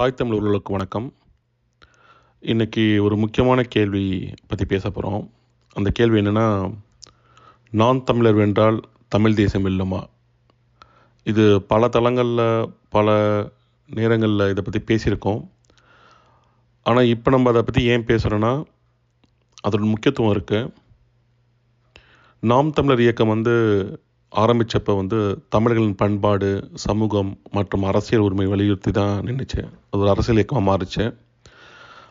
தாய் தமிழ் உறவுகளுக்கு வணக்கம். இன்றைக்கி ஒரு முக்கியமான கேள்வி பற்றி பேச போகிறோம் அந்த கேள்வி என்னென்னா நான் தமிழர் வென்றால் தமிழ் தேசம் இல்லைமா? இது பல தளங்களில் பல நேரங்களில் இதை பற்றி பேசியிருக்கோம். ஆனால் இப்போ நம்ம அதை பற்றி ஏன் பேசுகிறோன்னா அதோட முக்கியத்துவம் இருக்குது நாம் தமிழர் இயக்கம் வந்து ஆரம்பித்தப்போ வந்து தமிழர்களின் பண்பாடு சமூகம் மற்றும் அரசியல் உரிமை வலியுறுத்தி தான் நின்றுச்சு அது ஒரு அரசியல் இயக்கமாக மாறிச்சு.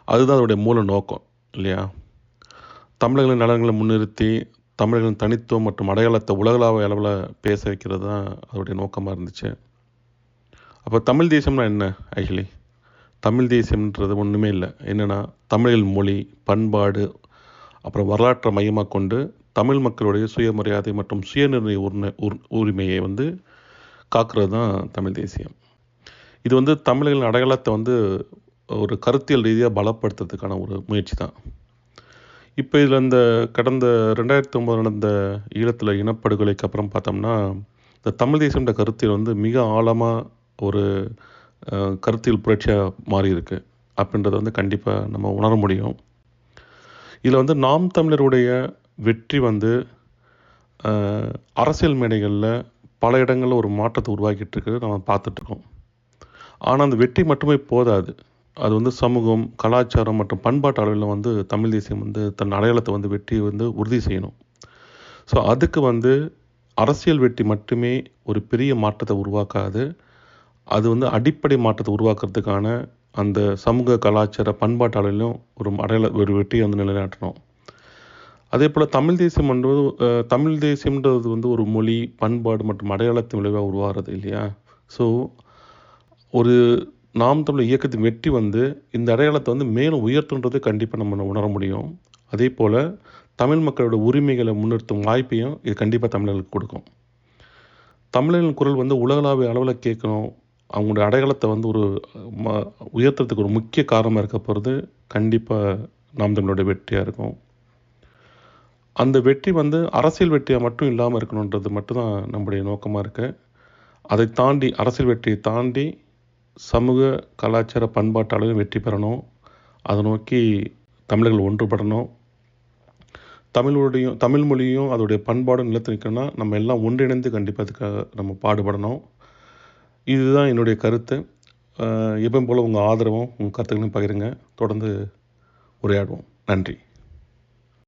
அதுதான் அதோடைய மூல நோக்கம் இல்லையா? தமிழர்களின் நலன்களை முன்னிறுத்தி தமிழர்களின் தனித்துவம் மற்றும் அடையாளத்தை உலகளாவிய அளவில் பேச வைக்கிறது தான் அதோடைய நோக்கமாக இருந்துச்சு. அப்போ தமிழ் தேசம்னா என்ன ஆக்சுவலி தமிழ் தேசம்ன்றது ஒன்றுமே இல்லை. என்னென்னா தமிழின் மொழி பண்பாடு அப்புறம் வரலாற்றை மையமாக கொண்டு தமிழ் மக்களுடைய சுயமரியாதை மற்றும் சுயநிர்ணய உரிமை உரிமையை வந்து காக்கிறது தான் தமிழ் தேசியம். இது வந்து தமிழர்களின் அடையாளத்தை வந்து ஒரு கருத்தியல் ரீதியாக பலப்படுத்துறதுக்கான ஒரு முயற்சி தான். இப்போ இதில் இந்த கடந்த ரெண்டாயிரத்தி ஒம்பது நடந்த ஈழத்தில் இனப்படுகொலைக்கு அப்புறம் பார்த்தோம்னா இந்த தமிழ் தேசம்ன்ற கருத்தியல் வந்து மிக ஆழமாக ஒரு கருத்தியல் புரட்சியாக மாறி இருக்கு அப்படின்றத வந்து கண்டிப்பாக நம்ம உணர முடியும். இதில் வந்து நாம் தமிழருடைய வெற்றி வந்து அரசியல் மேடைகளில் பல இடங்களில் ஒரு மாற்றத்தை உருவாக்கிட்டு இருக்கிறது நம்ம பார்த்துட்ருக்கோம் ஆனால் அந்த வெற்றி மட்டுமே போதாது. அது வந்து சமூகம் கலாச்சாரம் மற்றும் பண்பாட்டு அளவில் வந்து தமிழ் தேசியம் வந்து தன் அடையாளத்தை வந்து வெற்றி வந்து உறுதி செய்யணும். ஸோ அதுக்கு வந்து அரசியல் வெற்றி மட்டுமே ஒரு பெரிய மாற்றத்தை உருவாக்காது. அது வந்து அடிப்படை மாற்றத்தை உருவாக்குறதுக்கான அந்த சமூக கலாச்சார பண்பாட்டு அளவிலும் ஒரு அடையாள ஒரு வெற்றியை வந்து நிலைநாட்டணும். அதே போல் தமிழ் தேசியம் என்பது தமிழ் தேசியம்ன்றது வந்து ஒரு மொழி பண்பாடு மற்றும் அடையாளத்தின் விளைவாக உருவாகிறது இல்லையா? ஸோ ஒரு நாம் தமிழ் இயக்கத்தின் வெற்றி வந்து இந்த அடையாளத்தை வந்து மேலும் உயர்த்துன்றது கண்டிப்பாக நம்ம உணர முடியும். அதே போல் தமிழ் மக்களோட உரிமைகளை முன்னிறுத்தும் வாய்ப்பையும் இது கண்டிப்பாக தமிழர்களுக்கு கொடுக்கும். தமிழர்களின் குரல் வந்து உலகளாவிய அளவில் கேட்கணும். அவங்களுடைய அடையாளத்தை வந்து ஒரு ம உயர்த்துறதுக்கு ஒரு முக்கிய காரணமாக இருக்க போகிறது கண்டிப்பாக நாம் தமிழோட வெற்றியாக இருக்கும். அந்த வெற்றி வந்து அரசியல் வெற்றியாக மட்டும் இல்லாமல் இருக்கணுன்றது மட்டும்தான் நம்முடைய நோக்கமாக இருக்குது அதை தாண்டி அரசியல் வெற்றியை தாண்டி சமூக கலாச்சார பண்பாட்டு அளவில் வெற்றி பெறணும். அதை நோக்கி தமிழர்கள் ஒன்றுபடணும். தமிழோடையும் தமிழ் மொழியும் அதோடைய பண்பாடும் நிலத்து நிற்கணும்னா நம்ம எல்லாம் ஒன்றிணைந்து கண்டிப்பாக அதுக்காக நம்ம பாடுபடணும். இதுதான் என்னுடைய கருத்து. எப்பவும் போல் உங்கள் ஆதரவும் உங்கள் கருத்துக்களையும் பகிருங்க. தொடர்ந்து உரையாடுவோம். நன்றி.